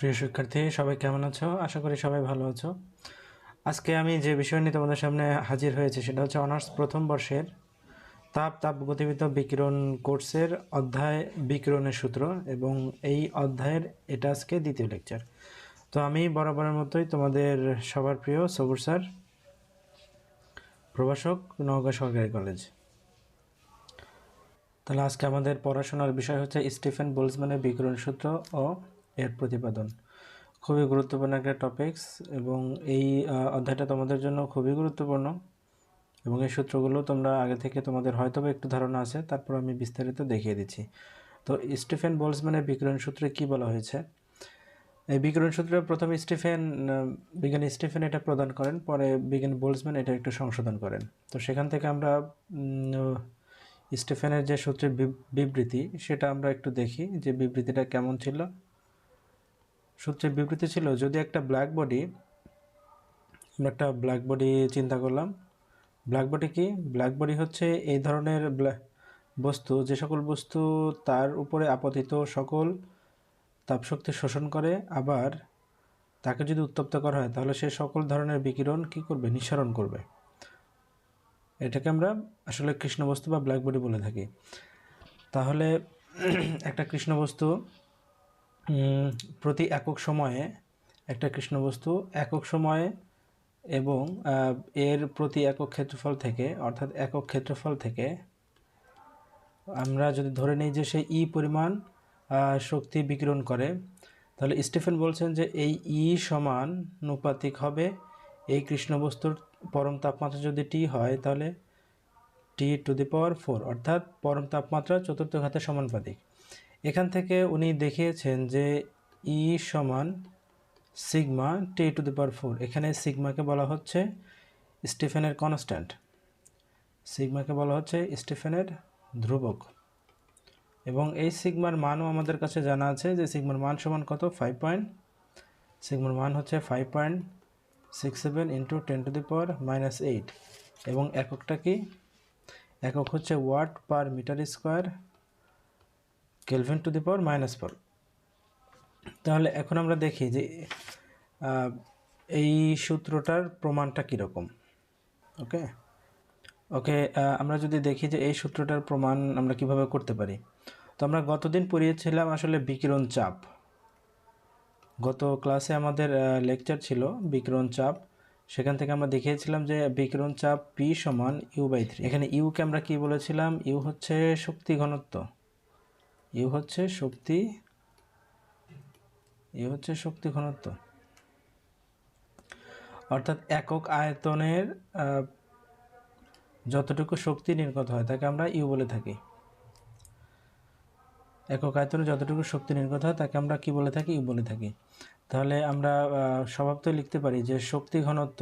প্রিয় শিক্ষার্থী, সবাই কেমন আছো? আশা করি সবাই ভালো আছো। আজকে আমি যে বিষয় নিয়ে তোমাদের সামনে হাজির হয়েছি সেটা হচ্ছে অনার্স প্রথম বর্ষের তাপ তাপ গতিবিদ্যা বিকিরণ কোর্সের অধ্যায় বিকিরণের সূত্র এবং এই অধ্যায়ের এটা আজকে দ্বিতীয় লেকচার। তো আমি বরাবরের মতোই তোমাদের সবার প্রিয় সবুর স্যার, প্রভাষক, নওগাঁ সরকারি কলেজ। তাহলে আজকে আমাদের পড়াশোনার বিষয় হচ্ছে স্টিফেন বোলসম্যানের বিকিরণ সূত্র ও এর প্রতিপাদন। খুবই গুরুত্বপূর্ণ একটা টপিকস এবং এই অধ্যায়টা তোমাদের জন্য খুবই গুরুত্বপূর্ণ এবং এই সূত্রগুলো তোমরা আগে থেকে তোমাদের হয়তো একটু ধারণা আছে, তারপর আমি বিস্তারিত দেখিয়ে দিচ্ছি। তো স্টিফেন বোলসম্যানের বিকিরণ সূত্রে কি বলা হয়েছে? এই বিকিরণ সূত্রে প্রথমে স্টিফেন বিজ্ঞানী স্টিফেন এটা প্রদান করেন, পরে বিজ্ঞানী বোলসম্যান এটা একটু সংশোধন করেন। তো সেখান থেকে আমরা স্টিফেনের যে সূত্রের বিব- বিবৃতি, সেটা আমরা একটু দেখি যে বিবৃতিটা কেমন ছিল। সূত্রের বিবৃতি ছিল যদি একটা ব্ল্যাক বডি আমরা একটা ব্ল্যাক বডি চিন্তা করলাম। ব্ল্যাক বডি কি? ব্ল্যাক বডি হচ্ছে এই ধরনের বস্তু যে সকল বস্তু তার উপরে আপতিত সকল তাপশক্তি শোষণ করে আবার তাকে যদি উত্তপ্ত করা হয় তাহলে সে সকল ধরনের বিকিরণ কি করবে? নিঃসরণ করবে। এটাকে আমরা আসলে কৃষ্ণ বস্তু বা ব্ল্যাক বডি বলে থাকি। তাহলে একটা কৃষ্ণ বস্তু উম, প্রতি একক সময়ে একটা কৃষ্ণ বস্তু একক সময়ে এবং এর প্রতি একক ক্ষেত্রফল থেকে, অর্থাৎ একক ক্ষেত্রফল থেকে আমরা যদি ধরে নিই যে সে ই পরিমাণ শক্তি বিকিরণ করে, তাহলে স্টিফেন বলছেন যে এই ই সমান নুপাতিক হবে এই কৃষ্ণ বস্তুর পরম তাপমাত্রা যদি টি হয়, তাহলে টি টু দি পাওয়ার ফোর, অর্থাৎ পরম তাপমাত্রা চতুর্থ ঘাতের সমানুপাতিক। এখান থেকে উনি দেখিয়েছেন যে ই সমান sigma T to the power four. এখানে সিগমাকে বলা হচ্ছে স্টিফেনের কনস্ট্যান্ট। সিগমাকে বলা হচ্ছে স্টিফেনের ধ্রুবক। এবং এই সিগমার মানও আমাদের কাছে জানা আছে যে সিগমার মান সমান কত? ফাইভ পয়েন্ট সিগমার মান হচ্ছে five point six seven into ten to the power minus eight এবং এককটা কি? একক হচ্ছে watt per metre square kelvin to the power minus four তাহলে এখন আমরা দেখি যে এই সূত্রটার প্রমাণটা কীরকম? ওকে? ওকে আমরা যদি দেখি যে এই সূত্রটার প্রমাণ আমরা কীভাবে করতে পারি? তো আমরা গতদিন পড়িয়েছিলাম আসলে বিকিরণ চাপ। গত ক্লাসে আমাদের লেকচার ছিল বিকিরণ চাপ। সেখান থেকে আমরা দেখিয়েছিলাম যে বিকিরণ চাপ পি সমান ইউ বাই থ্রি এখানে ইউকে আমরা কি বলেছিলাম? ইউ হচ্ছে শক্তি ঘনত্ব। ইউ হচ্ছে শক্তি, ইউ হচ্ছে শক্তি ঘনত্ব। অর্থাৎ একক আয়তনের যতটুকু শক্তি নির্গত হয়, তাকে আমরা ইউ বলে থাকি। একক আয়তনে যতটুকু শক্তি নির্গত হয়, তাকে আমরা কি বলে থাকি? ইউ বলে থাকি। তাহলে আমরা স্বভাবতই লিখতে পারি যে শক্তি ঘনত্ব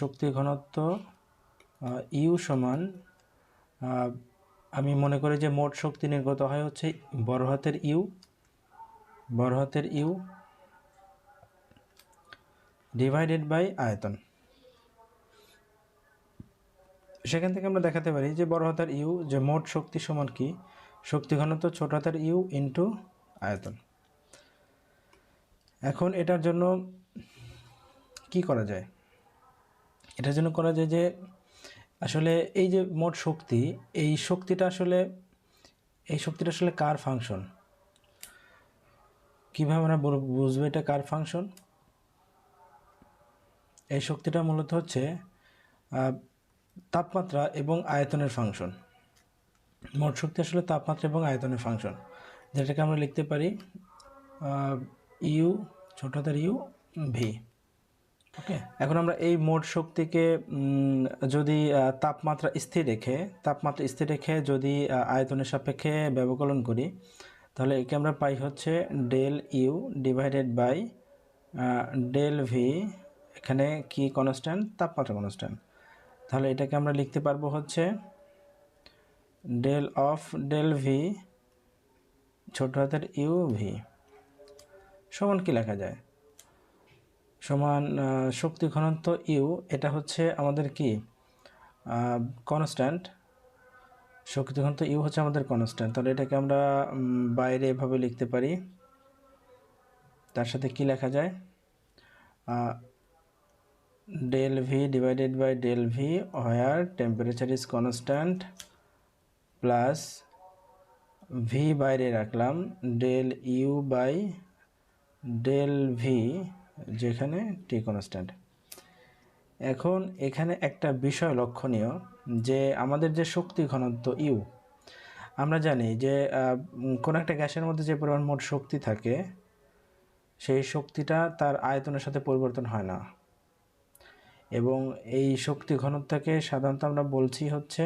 শক্তি ঘনত্ব ইউ সমান আমি মনে করি যে মোট শক্তি নির্গত হয় হচ্ছে বড় হাতের ইউ, বড় হাতের ইউ ডিভাইডেড বাই আয়তন। সেখান থেকে আমরা দেখাতে পারি যে বড় হাতের ইউ যে মোট শক্তি সমান কি? শক্তি ঘনত্ব ছোট হাতের ইউ ইন্টু আয়তন। এখন এটার জন্য কি করা যায়? এটার জন্য করা যায় যে আসলে এই যে মোট শক্তি, এই শক্তিটা আসলে, এই শক্তিটা আসলে কার ফাংশন কীভাবে আমরা বুঝব এটা কার ফাংশন এই শক্তিটা মূলত হচ্ছে তাপমাত্রা এবং আয়তনের ফাংশন মোট শক্তি আসলে তাপমাত্রা এবং আয়তনের ফাংশন যেটাকে আমরা লিখতে পারি ইউ, ছোট ইউ, ভি। এখন আমরা এই মোট শক্তিকে যদি তাপমাত্রা স্থির রেখে, তাপমাত্রা স্থির রেখে যদি আয়তনের সাপেক্ষে ব্যবকলন করি, তাহলে একে আমরা পাই হচ্ছে del U divided by del V, এখানে কি কনস্ট্যান্ট? তাপমাত্রা কনস্ট্যান্ট। তাহলে এটাকে আমরা লিখতে পারব হচ্ছে ডেল অফ ডেল ভি ছোট হাতের ইউ ভি। সমান কি লেখা যায়? সমান শক্তি ঘনত্ব ইউ, এটা হচ্ছে আমাদের কি? কনস্ট্যান্ট শক্তি ঘনত্ব ইউ হচ্ছে আমাদের কনস্ট্যান্ট তাহলে এটাকে আমরা বাইরে এভাবে লিখতে পারি। তার সাথে কি লেখা যায়? Del V divided by del V where temperature is constant plus V বাইরে রাখলাম del U by del V যেখানে টি কনস্ট্যান্ট এখন এখানে একটা বিষয় লক্ষণীয় যে আমাদের যে শক্তি ঘনত্ব ইউ আমরা জানি যে কোনো একটা গ্যাসের মধ্যে যে পরিমাণ মোট শক্তি থাকে, সেই শক্তিটা তার আয়তনের সাথে পরিবর্তন হয় না। এবং এই শক্তি ঘনত্বকে সাধারণত আমরা বলছি হচ্ছে,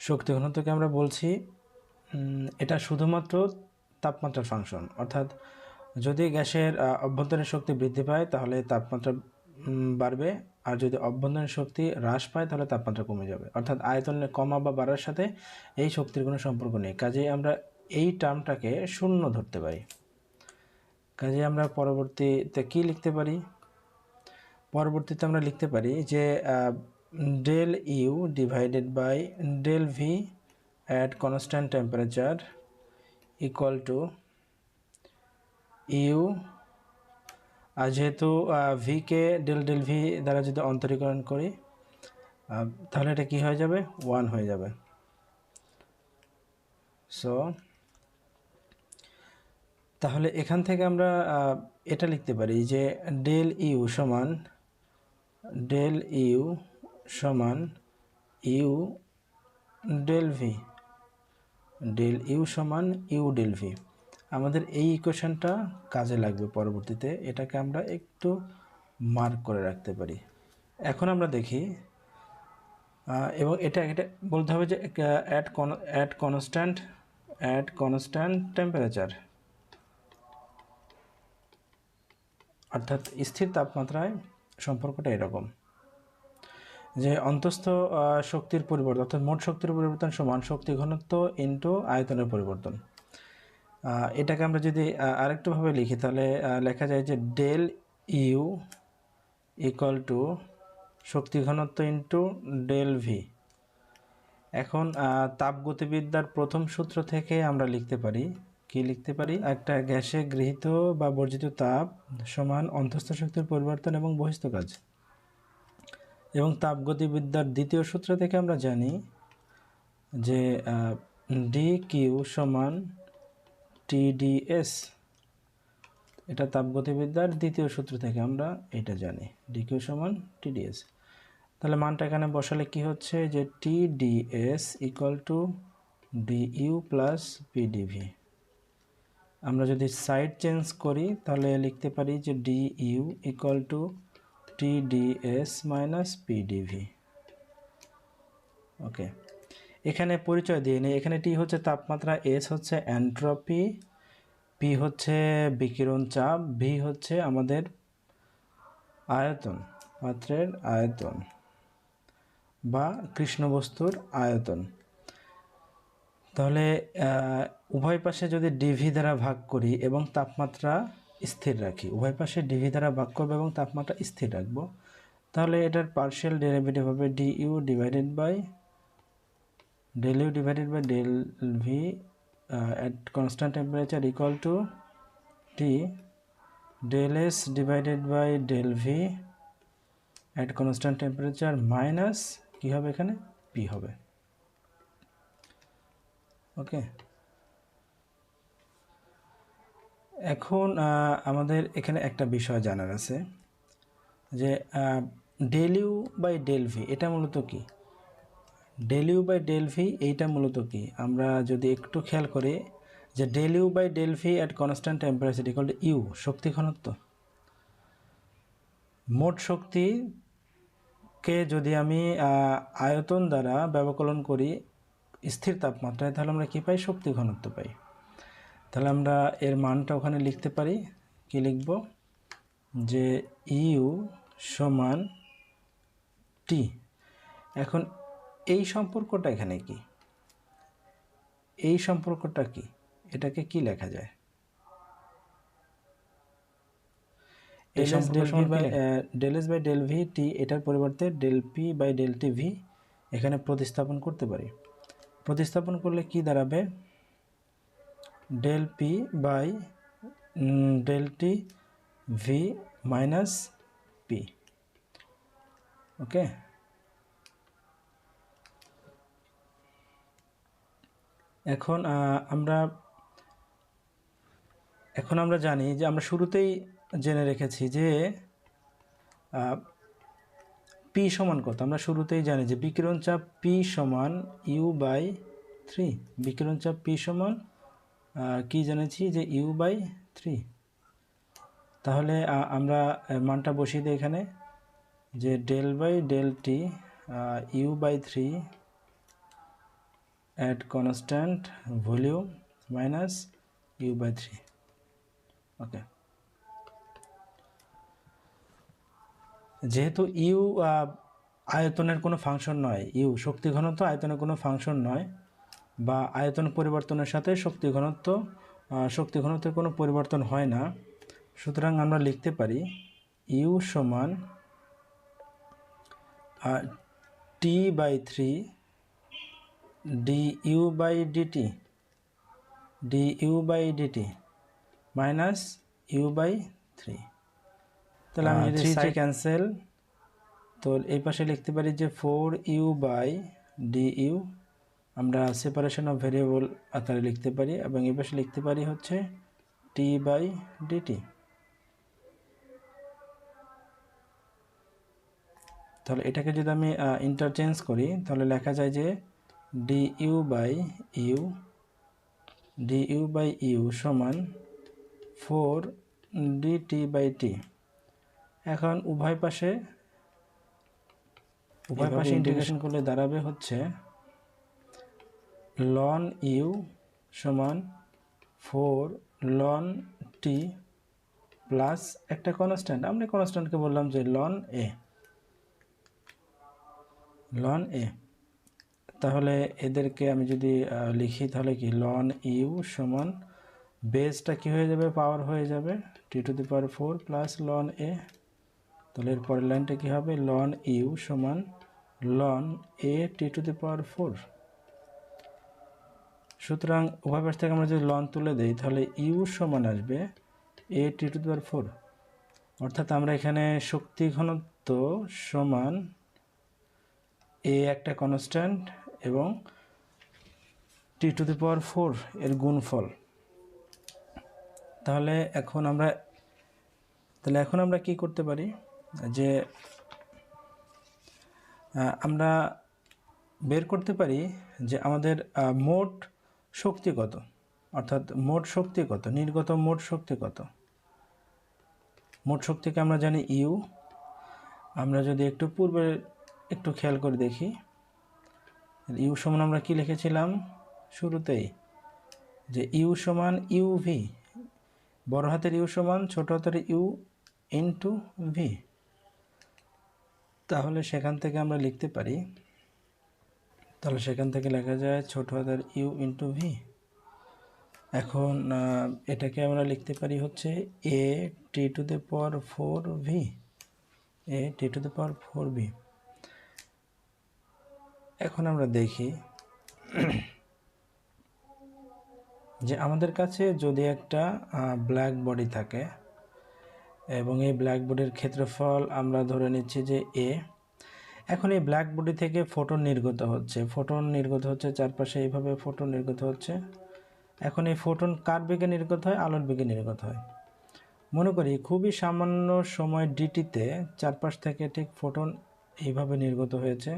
শক্তি ঘনত্বকে আমরা বলছি এটা শুধুমাত্র তাপমাত্রার ফাংশন অর্থাৎ যদি গ্যাসের অভ্যন্তরীণ শক্তি বৃদ্ধি পায়, তাহলে তাপমাত্রা বাড়বে। আর যদি অভ্যন্তরীণ শক্তি হ্রাস পায়, তাহলে তাপমাত্রা কমে যাবে। অর্থাৎ আয়তনে কমা বা বাড়ার সাথে এই শক্তির কোনো সম্পর্ক নেই। কাজেই আমরা এই টার্মটাকে শূন্য ধরতে পারি। কাজে আমরা পরবর্তীতে কি লিখতে পারি? পরবর্তীতে আমরা লিখতে পারি যে del U divided by del V at constant temperature equal to U আর যেহেতু ভিকে ডেল ডেল ভি দ্বারা যদি অন্তরীকরণ করি তাহলে এটা কি হয়ে যাবে? ওয়ান হয়ে যাবে। সো তাহলে এখান থেকে আমরা এটা লিখতে পারি যে ডেল ইউ সমান ডেল ইউ সমান U del V del U সমান ইউ ডেল ভি আমাদের এই ইকুয়েশনটা কাজে লাগবে পরবর্তীতে। এটাকে আমরা একটু মার্ক করে রাখতে পারি। এখন আমরা দেখি এবং এটা এটা বলতে হবে যে at con at constant at constant temperature অর্থাৎ স্থির তাপমাত্রায় সম্পর্কটা এরকম। যে অন্তস্থ শক্তির পরিবর্তন, অর্থাৎ মোট শক্তির পরিবর্তন সমান শক্তি ঘনত্ব ইন্টু আয়তনের পরিবর্তন। এটাকে আমরা যদি আরেকটুভাবে লিখি, তাহলে লেখা যায় যে ডেল ইউ ইকুয়াল টু শক্তি ঘনত্ব ইন্টু ডেল ভি। এখন তাপগতিবিদ্যার প্রথম সূত্র থেকে আমরা লিখতে পারি, কি লিখতে পারি? একটা গ্যাসে গৃহীত বা বর্জিত তাপ সমান অন্তস্থ শক্তির পরিবর্তন এবং বহিস্থ কাজ। এবং তাপগতিবিদ্যার দ্বিতীয় সূত্র থেকে আমরা জানি যে ডি কিউ সমান টিডিএস এটা তাপগতিবিদ্যার দ্বিতীয় সূত্র থেকে আমরা এটা জানি। ডিকিউ সমান টিডিএস তাহলে মানটা এখানে বসালে কি হচ্ছে? যে TdS equal to dU plus PdV আমরা যদি সাইড চেঞ্জ করি, তাহলে লিখতে পারি যে dU equal to TdS minus PdV okay এখানে পরিচয় দিয়ে নিই। এখানে টি হচ্ছে তাপমাত্রা এস হচ্ছে অ্যান্ট্রপি পি হচ্ছে বিকিরণ চাপ ভি হচ্ছে আমাদের আয়তন পাত্রের আয়তন বা কৃষ্ণবস্তুর আয়তন। তাহলে উভয় পাশে যদি ডিভি দ্বারা ভাগ করি এবং তাপমাত্রা স্থির রাখি, উভয় পাশে ডিভি দ্বারা ভাগ করব এবং তাপমাত্রা স্থির রাখব, তাহলে এটার পার্শিয়াল ডেরিভেটিভ হবে D U divided by del u divided by del v uh, at constant temperature equal to t del s divided by del v at constant temperature minus কি হবে এখানে p হবে ওকে এখন আমাদের এখানে একটা বিষয় জানার আছে যে del U by del V এটা মূলত কি del U by del V এইটা মূলত কি? আমরা যদি একটু খেয়াল করি যে del U by del V at constant temperature equal to U শক্তি ঘনত্ব। মোট শক্তিকে যদি আমি আয়তন দ্বারা ব্যবকলন করি স্থির তাপমাত্রায়, তাহলে আমরা কী পাই? শক্তি ঘনত্ব পাই। তাহলে আমরা এর মানটা ওখানে লিখতে পারি। কি লিখব? যে ইউ সমান টি এখন এই সম্পর্কটা এখানে কি? এই সম্পর্কটা কি? এটাকে কি লেখা যায়? Del S by del V T এটার পরিবর্তে del P by del T V এখানে প্রতিস্থাপন করতে পারি। প্রতিস্থাপন করলে কি দাঁড়াবে? Del P by del T V minus P okay এখন আমরা এখন আমরা জানি যে আমরা শুরুতেই জেনে রেখেছি যে পি সমান কত? আমরা শুরুতেই জানি যে বিকিরণ চাপ পি সমান ইউ বাই থ্রি বিকিরণ চাপ পি সমান কি জেনেছি? যে ইউ বাই থ্রি তাহলে আমরা মানটা বসিয়ে দিই এখানে। যে del by del T U by three at constant volume minus U by three okay যেহেতু ইউ আয়তনের কোনো ফাংশন নয় ইউ শক্তি ঘনত্ব আয়তনের কোনো ফাংশন নয়, বা আয়তন পরিবর্তনের সাথে শক্তি ঘনত্ব শক্তি ঘনত্বের কোনো পরিবর্তন হয় না, সুতরাং আমরা লিখতে পারি ইউ সমান T by three D U by dT D U by dT minus U by three তাহলে আমি যদি সাই ক্যান্সেল তো এই পাশে লিখতে পারি যে four U by D U আমরা সেপারেশন অফ ভেরিয়েবল আকারে লিখতে পারি এবং এই পাশে লিখতে পারি হচ্ছে টি বাই ডিটি তাহলে এটাকে যদি আমি ইন্টারচেঞ্জ করি তাহলে লেখা যায় যে D U by U D U by U সমান four D T by T এখন উভয় পাশে উভয় পাশে ইন্টিগ্রেশন করলে দাঁড়াবে হচ্ছে লন ইউ সমান ফোর লন টি প্লাস একটা কনস্ট্যান্ট আমরা কনস্ট্যান্টকে বললাম যে লন এ লন এ তাহলে এদেরকে আমি যদি লিখি তাহলে কি? লন ইউ সমান বেসটা কি হয়ে যাবে? পাওয়ার হয়ে যাবে। T to the power four plus ln a তাহলে এর পরের লাইনটা কী হবে? লন ইউ সমান ln a T to the power four সুতরাং উভয় পাশ থেকে আমরা যদি লন তুলে দিই, তাহলে ইউ সমান আসবে এ টি টু দি পাওয়ার ফোর অর্থাৎ আমরা এখানে শক্তি ঘনত্ব সমান এ একটা কনস্ট্যান্ট এবং টি টু দি পাওয়ার ফোর এর গুণফল। তাহলে এখন আমরা, তাহলে এখন আমরা কি করতে পারি? যে আমরা বের করতে পারি যে আমাদের মোট শক্তি কত? অর্থাৎ মোট শক্তি কত? নির্গত মোট শক্তি কত? মোট শক্তিকে আমরা জানি ইউ আমরা যদি একটু পূর্বে একটু খেয়াল করে দেখি। ইউ সমান আমরা কি লিখেছিলাম? শুরুতেই যে ইউ সমান ইউ ভি, বড় হাতের ইউ সমান ছোট হাতের ইউ ইনটু ভি। তাহলে সেখান থেকে আমরা লিখতে পারি, তাহলে সেখান থেকে লেখা যায় ছোট হাতের ইউ ইনটু ভি। এখন এটাকে আমরা লিখতে পারি হচ্ছে A T to the power four V, A T to the power four V. এখন আমরা দেখি যে আমাদের কাছে যদি একটা ব্ল্যাক বডি থাকে এবং এই ব্ল্যাক বডির ক্ষেত্রফল আমরা ধরে নিচ্ছি যে এ এখন এই ব্ল্যাক বডি থেকে ফোটন নির্গত হচ্ছে। ফোটন নির্গত হচ্ছে চারপাশে, এইভাবে ফোটন নির্গত হচ্ছে। এখন এই ফোটন কার বেগে নির্গত হয়? আলোর বেগে নির্গত হয়। মনে করি খুবই সামান্য সময় ডিটিতে চারপাশ থেকে ঠিক ফোটন এইভাবে নির্গত হয়েছে।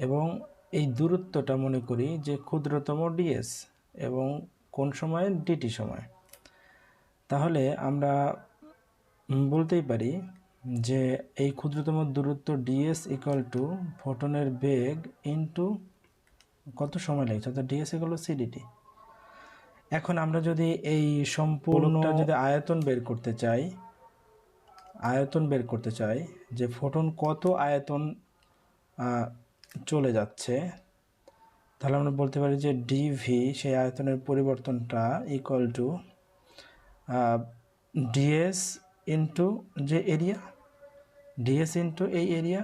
এবং এই দূরত্বটা মনে করি যে ক্ষুদ্রতম ডিএস এবং কোন সময়ে? ডিটি সময়। তাহলে আমরা বলতেই পারি যে এই ক্ষুদ্রতম দূরত্ব ডিএস ইকুয়াল টু ফোটনের বেগ ইনটু কত সময় লাগছে? অর্থাৎ ডিএস ইকুয়াল টু সিডিটি এখন আমরা যদি এই সম্পূর্ণটা যদি আয়তন বের করতে চাই আয়তন বের করতে চাই যে ফোটন কত আয়তন চলে যাচ্ছে। তাহলে আমরা বলতে পারি যে ডিভি সেই আয়তনের পরিবর্তনটা ইকুয়াল টু ডিএস ইন্টু যে এরিয়া ডিএস ইন্টু এই এরিয়া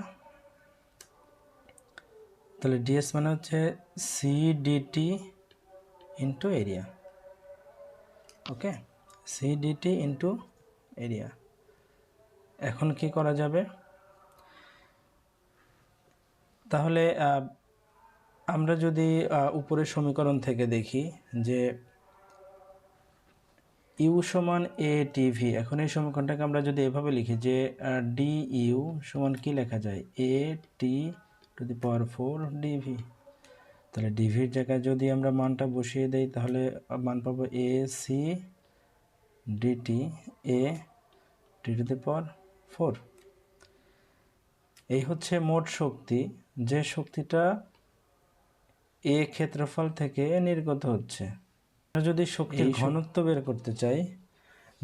তাহলে ডিএস মানে হচ্ছে CDT into area okay? C DT into area এখন কি করা যাবে? তাহলে আমরা যদি উপরের সমীকরণ থেকে দেখি যে ইউ সমান এ টিভি এখন এই সমীকরণটাকে আমরা যদি এভাবে লিখি যে ডি ইউ সমান কি লেখা যায়? A T to the power four DV তাহলে ডিভির জায়গায় যদি আমরা মানটা বসিয়ে দেই, তাহলে মান পাবো A C DT A T to the power four এই হচ্ছে মোট শক্তি যে শক্তিটা এ ক্ষেত্রফল থেকে নির্গত হচ্ছে। যদি শক্তির ঘনত্ব বের করতে চাই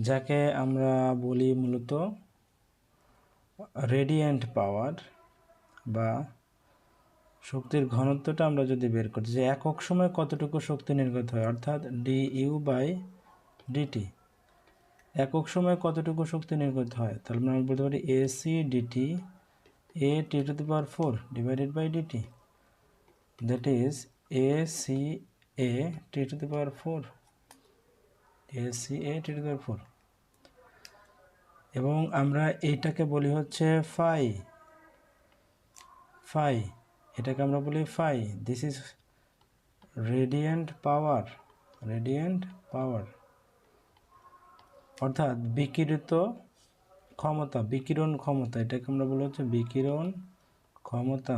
যাকে আমরা বলি মূলত রেডিয়েন্ট পাওয়ার বা শক্তির ঘনত্বটা আমরা যদি বের করতে যে একক সময় কতটুকু শক্তি নির্গত হয়? অর্থাৎ ডি ইউ বাই ডিটি একক সময় কতটুকু শক্তি নির্গত হয়? তাহলে আমরা বলতে পারি AC DT A T to the power four divided by DT that is A C A T to the power four A C A T to the power four এবং আমরা এইটাকে বলি হচ্ছে ফাই। ফাই। এটাকে আমরা বলি phi. This is radiant power radiant power অর্থাৎ বিকিরিত ক্ষমতা, বিকিরণ ক্ষমতা, এটাকে আমরা বলি হচ্ছে বিকিরণ ক্ষমতা।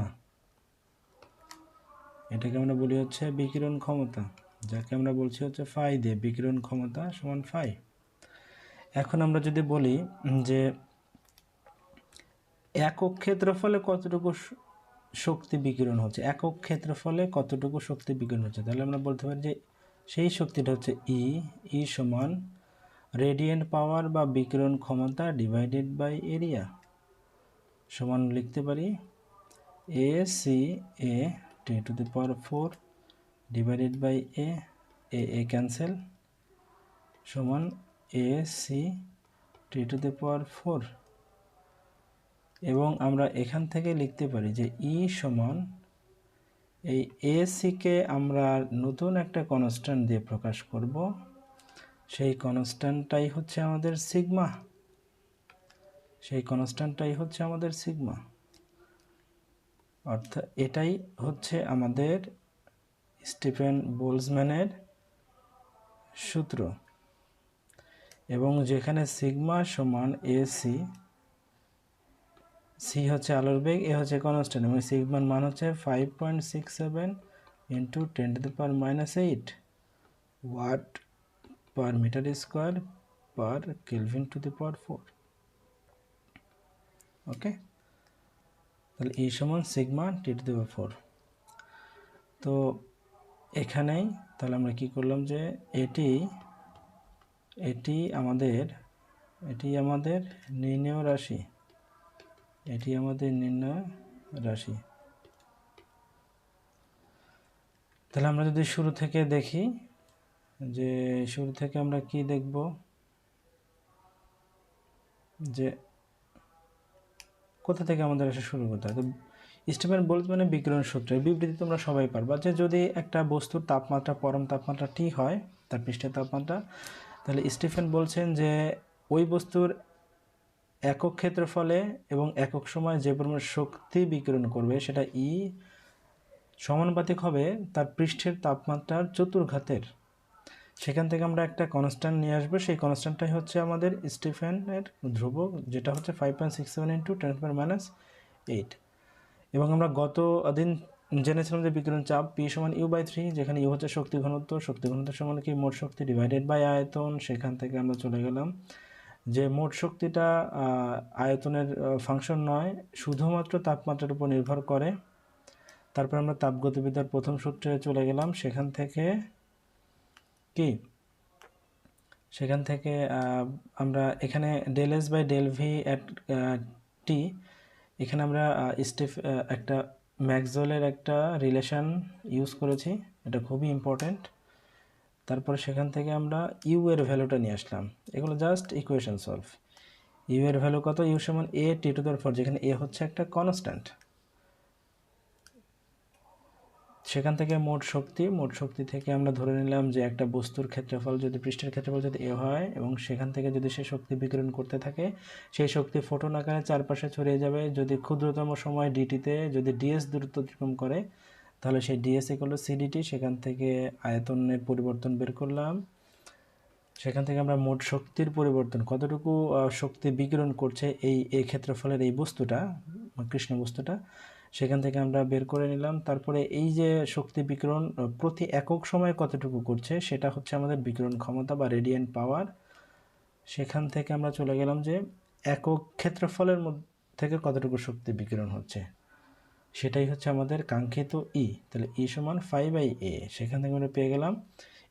এটাকে আমরা বলি হচ্ছে বিকিরণ ক্ষমতা, যাকে আমরা বলছি হচ্ছে ফাই দিয়ে, বিকিরণ ক্ষমতা সমান ফাই। এখন আমরা যদি বলি যে একক ক্ষেত্রফলে কতটুকু শক্তি বিকিরণ হচ্ছে, একক ক্ষেত্রফলে কতটুকু শক্তি বিকিরণ হচ্ছে, তাহলে আমরা বলতে পারি যে সেই শক্তিটা হচ্ছে ই ই সমান রেডিয়েন্ট পাওয়ার বা বিকিরণ ক্ষমতা ডিভাইডেড বাই এরিয়া। সমান লিখতে পারি A C A T to the power four divided by A A A cancel সমান A C T to the power four এবং আমরা এখান থেকে লিখতে পারি যে ই সমান এই এ সিকে আমরা নতুন একটা কনস্ট্যান্ট দিয়ে প্রকাশ করব। সেই কনস্ট্যান্টটাই হচ্ছে আমাদের সিগমা। সেই কনস্ট্যান্টটাই হচ্ছে আমাদের সিগমা। অর্থাৎ এটাই হচ্ছে আমাদের স্টিফেন বোলসম্যানের সূত্র। এবং যেখানে সিগমা সমান এ সি সি হচ্ছে আলোর বেগ, এ হচ্ছে কনস্ট্যান্ট। এবং সিগমার মান হচ্ছে five point six seven into ten to the power minus eight watt per metre square per kelvin to the power four okay তাহলে এই সমান sigma T to the power four তো এখানেই তাহলে আমরা কি করলাম যে এটি এটি আমাদের এটি আমাদের নির্ণয় রাশি। এটি আমাদের নির্ণয় রাশি। তাহলে আমরা যদি শুরু থেকে দেখি যে শুরু থেকে আমরা কি দেখব? যে কোথা থেকে আমাদের আসা শুরু করতে হয় তো স্টিফেন মানে বিকিরণ সূত্রের বিবৃতি তোমরা সবাই পারবা যে যদি একটা বস্তুর তাপমাত্রা, পরম তাপমাত্রা টি হয়, তার পৃষ্ঠের তাপমাত্রা, তাহলে স্টিফেন বলছেন যে ওই বস্তুর একক ক্ষেত্রফলে এবং একক সময় যে পরিমাণ শক্তি বিকিরণ করবে, সেটা ই সমানুপাতিক হবে তার পৃষ্ঠের তাপমাত্রার চতুর্ঘাতের সেখান থেকে আমরা একটা কনস্ট্যান্ট নিয়ে আসব। সেই কনস্ট্যান্টটাই হচ্ছে আমাদের স্টিফেনের ধ্রুবক যেটা হচ্ছে five point six seven into ten power minus eight এবং আমরা গত দিন জেনেছিলাম যে বিকিরণ চাপ পি সমান ইউ বাই থ্রি যেখানে ইউ হচ্ছে শক্তি ঘনত্ব। শক্তি ঘনত্ব সমান কি? মোট শক্তি ডিভাইডেড বাই আয়তন। সেখান থেকে আমরা চলে গেলাম যে মোট শক্তিটা আয়তনের ফাংশন নয়, শুধুমাত্র তাপমাত্রার উপর নির্ভর করে। তারপর আমরা তাপগতিবিদ্যার প্রথম সূত্রে চলে গেলাম। সেখান থেকে কি? সেখান থেকে আমরা এখানে del S by del V at T এখানে আমরা স্টেফ একটা ম্যাক্সওয়েলের একটা রিলেশন ইউজ করেছি, এটা খুবই ইম্পর্ট্যান্ট তারপরে সেখান থেকে আমরা ইউ এর ভ্যালুটা নিয়ে আসলাম। এগুলো জাস্ট ইকুয়েশন সলভ ইউ এর ভ্যালু কত? ইউ সমান এ টি টু দার ফোর যেখানে এ হচ্ছে একটা কনস্ট্যান্ট সেখান থেকে মোট শক্তি মোট শক্তি থেকে আমরা ধরে নিলাম যে একটা বস্তুর ক্ষেত্রফল যদি পৃষ্ঠের ক্ষেত্রফল যদি এ হয় এবং সেখান থেকে যদি সে শক্তি বিকিরণ করতে থাকে, সেই শক্তি ফোটন আকারে চারপাশে ছড়িয়ে যাবে। যদি ক্ষুদ্রতম সময় ডিটিতে যদি ডিএস দূরত্ব অতিক্রম করে, তাহলে সেই ডিএস করল সিডিটি সেখান থেকে আয়তনের পরিবর্তন বের করলাম। সেখান থেকে আমরা মোট শক্তির পরিবর্তন, কতটুকু শক্তি বিকিরণ করছে এই এই ক্ষেত্রফলের এই বস্তুটা, কৃষ্ণ বস্তুটা সেখান থেকে আমরা বের করে নিলাম। তারপরে এই যে শক্তি বিকিরণ প্রতি একক সময়ে কতটুকু করছে সেটা হচ্ছে আমাদের বিকিরণ ক্ষমতা বা রেডিয়েন্ট পাওয়ার সেখান থেকে আমরা চলে গেলাম যে একক ক্ষেত্রফলের মধ্যে থেকে কতটুকু শক্তি বিকিরণ হচ্ছে। সেটাই হচ্ছে আমাদের কাঙ্ক্ষিত ই তাহলে ই সমান ফাইভ বাই এ সেখান থেকে আমরা পেয়ে গেলাম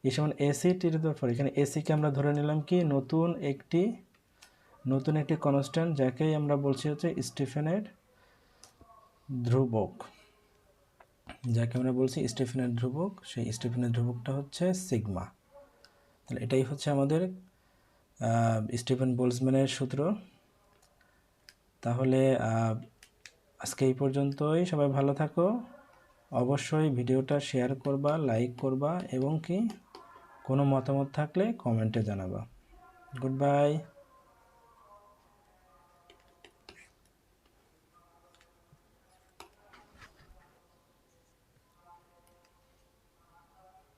ই সমান এসি টির ফোর এখানে এসিকে আমরা ধরে নিলাম কি? নতুন একটি নতুন একটি কনস্ট্যান্ট যাকেই আমরা বলছি হচ্ছে স্টিফেনের ধ্রুবক। যাকে আমরা বলছি স্টিফেনের ধ্রুবক, সেই স্টিফেনের ধ্রুবকটা হচ্ছে সিগমা। তাহলে এটাই হচ্ছে আমাদের স্টিফেন বোলসম্যানের সূত্র। তাহলে আজকে এই পর্যন্তই। সবাই ভালো থাকো। অবশ্যই ভিডিওটা শেয়ার করবা, লাইক করবা এবং কি কোনো মতামত থাকলে কমেন্টে জানাবা। Good bye.